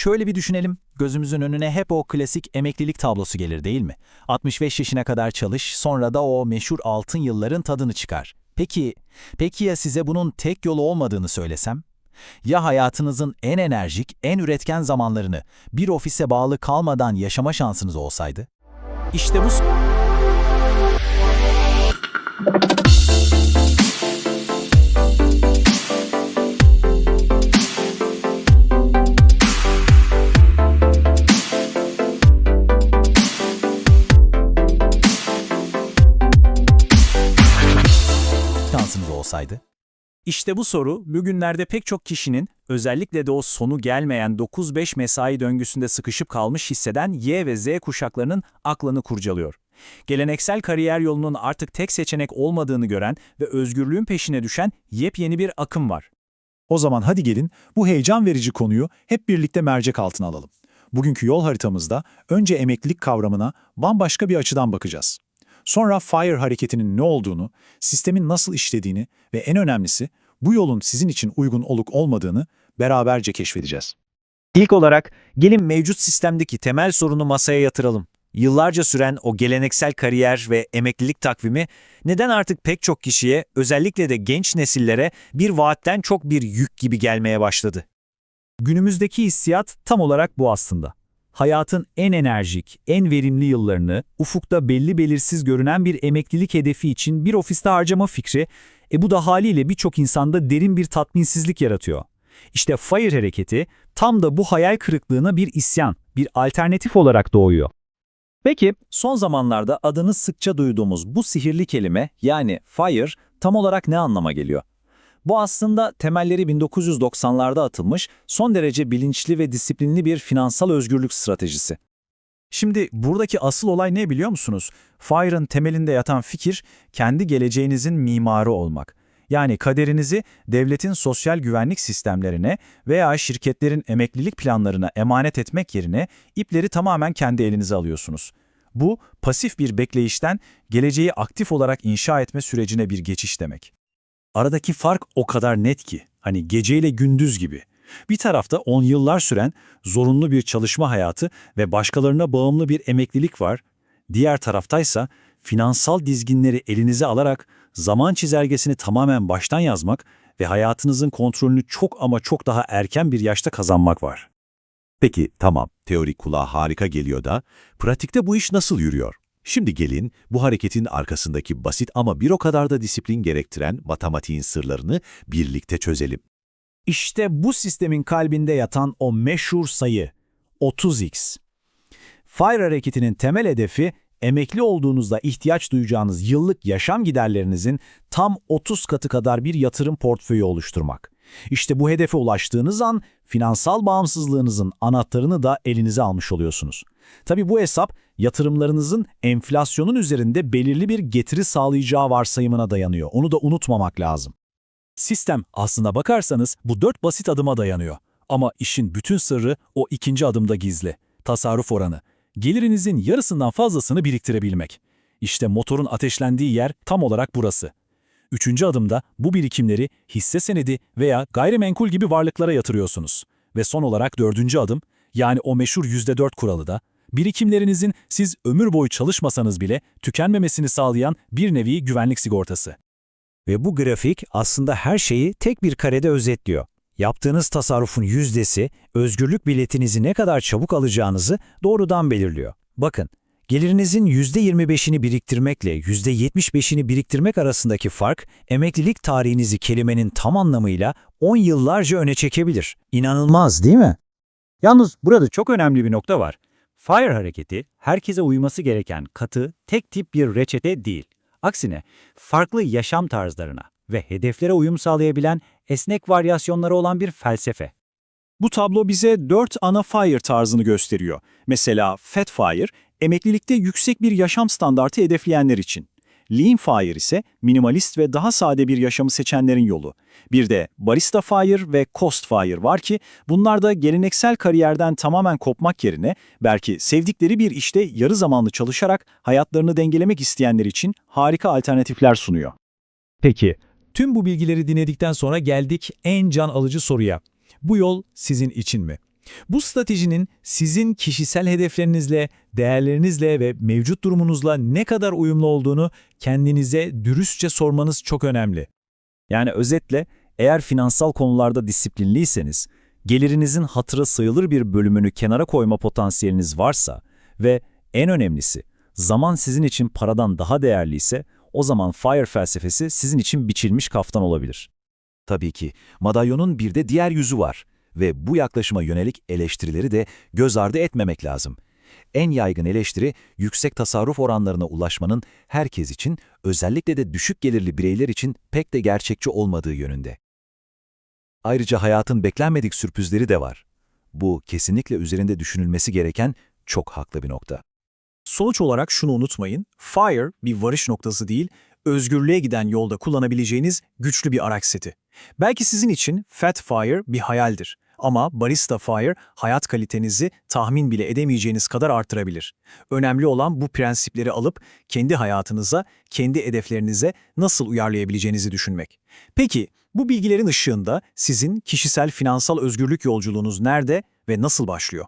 şöyle bir düşünelim. Gözümüzün önüne hep o klasik emeklilik tablosu gelir değil mi? 65 yaşına kadar çalış, sonra da o meşhur altın yılların tadını çıkar. Peki, peki ya size bunun tek yolu olmadığını söylesem? Ya hayatınızın en enerjik, en üretken zamanlarını bir ofise bağlı kalmadan yaşama şansınız olsaydı? İşte bu olsaydı? İşte bu soru bugünlerde pek çok kişinin özellikle de o sonu gelmeyen 9-5 mesai döngüsünde sıkışıp kalmış hisseden Y ve Z kuşaklarının aklını kurcalıyor. Geleneksel kariyer yolunun artık tek seçenek olmadığını gören ve özgürlüğün peşine düşen yepyeni bir akım var. O zaman hadi gelin bu heyecan verici konuyu hep birlikte mercek altına alalım. Bugünkü yol haritamızda önce emeklilik kavramına bambaşka bir açıdan bakacağız. Sonra FIRE hareketinin ne olduğunu, sistemin nasıl işlediğini ve en önemlisi bu yolun sizin için uygun olup olmadığını beraberce keşfedeceğiz. İlk olarak gelin mevcut sistemdeki temel sorunu masaya yatıralım. Yıllarca süren o geleneksel kariyer ve emeklilik takvimi neden artık pek çok kişiye, özellikle de genç nesillere bir vaatten çok bir yük gibi gelmeye başladı? Günümüzdeki hissiyat tam olarak bu aslında. Hayatın en enerjik, en verimli yıllarını ufukta belli belirsiz görünen bir emeklilik hedefi için bir ofiste harcama fikri, e bu da haliyle birçok insanda derin bir tatminsizlik yaratıyor. İşte FIRE hareketi tam da bu hayal kırıklığına bir isyan, bir alternatif olarak doğuyor. Peki, son zamanlarda adını sıkça duyduğumuz bu sihirli kelime yani FIRE tam olarak ne anlama geliyor? Bu aslında temelleri 1990'larda atılmış son derece bilinçli ve disiplinli bir finansal özgürlük stratejisi. Şimdi buradaki asıl olay ne biliyor musunuz? FIRE'ın temelinde yatan fikir kendi geleceğinizin mimarı olmak. Yani kaderinizi devletin sosyal güvenlik sistemlerine veya şirketlerin emeklilik planlarına emanet etmek yerine ipleri tamamen kendi elinize alıyorsunuz. Bu, pasif bir bekleyişten geleceği aktif olarak inşa etme sürecine bir geçiş demek. Aradaki fark o kadar net ki, hani geceyle gündüz gibi. Bir tarafta on yıllar süren zorunlu bir çalışma hayatı ve başkalarına bağımlı bir emeklilik var. Diğer taraftaysa finansal dizginleri elinize alarak zaman çizelgesini tamamen baştan yazmak ve hayatınızın kontrolünü çok ama çok daha erken bir yaşta kazanmak var. Peki tamam, teorik kulağa harika geliyor da, pratikte bu iş nasıl yürüyor? Şimdi gelin bu hareketin arkasındaki basit ama bir o kadar da disiplin gerektiren matematiğin sırlarını birlikte çözelim. İşte bu sistemin kalbinde yatan o meşhur sayı 30x. FIRE hareketinin temel hedefi emekli olduğunuzda ihtiyaç duyacağınız yıllık yaşam giderlerinizin tam 30 katı kadar bir yatırım portföyü oluşturmak. İşte bu hedefe ulaştığınız an finansal bağımsızlığınızın anahtarını da elinize almış oluyorsunuz. Tabii bu hesap yatırımlarınızın enflasyonun üzerinde belirli bir getiri sağlayacağı varsayımına dayanıyor. Onu da unutmamak lazım. Sistem aslına bakarsanız bu dört basit adıma dayanıyor. Ama işin bütün sırrı o ikinci adımda gizli. Tasarruf oranı. Gelirinizin yarısından fazlasını biriktirebilmek. İşte motorun ateşlendiği yer tam olarak burası. Üçüncü adımda bu birikimleri hisse senedi veya gayrimenkul gibi varlıklara yatırıyorsunuz. Ve son olarak dördüncü adım, yani o meşhur %4 kuralı da, birikimlerinizin siz ömür boyu çalışmasanız bile tükenmemesini sağlayan bir nevi güvenlik sigortası. Ve bu grafik aslında her şeyi tek bir karede özetliyor. Yaptığınız tasarrufun yüzdesi, özgürlük biletinizi ne kadar çabuk alacağınızı doğrudan belirliyor. Bakın, gelirinizin %25'ini biriktirmekle %75'ini biriktirmek arasındaki fark, emeklilik tarihinizi kelimenin tam anlamıyla 10 yıllarca öne çekebilir. İnanılmaz değil mi? Yalnız burada çok önemli bir nokta var. FIRE hareketi, herkese uyması gereken katı, tek tip bir reçete değil. Aksine farklı yaşam tarzlarına ve hedeflere uyum sağlayabilen esnek varyasyonları olan bir felsefe. Bu tablo bize dört ana FIRE tarzını gösteriyor. Mesela Fat FIRE, emeklilikte yüksek bir yaşam standartı hedefleyenler için. Lean FIRE ise minimalist ve daha sade bir yaşamı seçenlerin yolu. Bir de Barista FIRE ve Coast FIRE var ki bunlar da geleneksel kariyerden tamamen kopmak yerine belki sevdikleri bir işte yarı zamanlı çalışarak hayatlarını dengelemek isteyenler için harika alternatifler sunuyor. Peki, tüm bu bilgileri dinledikten sonra geldik en can alıcı soruya. Bu yol sizin için mi? Bu stratejinin sizin kişisel hedeflerinizle, değerlerinizle ve mevcut durumunuzla ne kadar uyumlu olduğunu kendinize dürüstçe sormanız çok önemli. Yani özetle, eğer finansal konularda disiplinliyseniz, gelirinizin hatırı sayılır bir bölümünü kenara koyma potansiyeliniz varsa ve en önemlisi, zaman sizin için paradan daha değerliyse, o zaman FIRE felsefesi sizin için biçilmiş kaftan olabilir. Tabii ki madalyonun bir de diğer yüzü var ve bu yaklaşıma yönelik eleştirileri de göz ardı etmemek lazım. En yaygın eleştiri yüksek tasarruf oranlarına ulaşmanın herkes için, özellikle de düşük gelirli bireyler için pek de gerçekçi olmadığı yönünde. Ayrıca hayatın beklenmedik sürprizleri de var. Bu kesinlikle üzerinde düşünülmesi gereken çok haklı bir nokta. Sonuç olarak şunu unutmayın, FIRE bir varış noktası değil, özgürlüğe giden yolda kullanabileceğiniz güçlü bir araç seti. Belki sizin için Fat Fire bir hayaldir ama Barista Fire hayat kalitenizi tahmin bile edemeyeceğiniz kadar artırabilir. Önemli olan bu prensipleri alıp kendi hayatınıza, kendi hedeflerinize nasıl uyarlayabileceğinizi düşünmek. Peki bu bilgilerin ışığında sizin kişisel finansal özgürlük yolculuğunuz nerede ve nasıl başlıyor?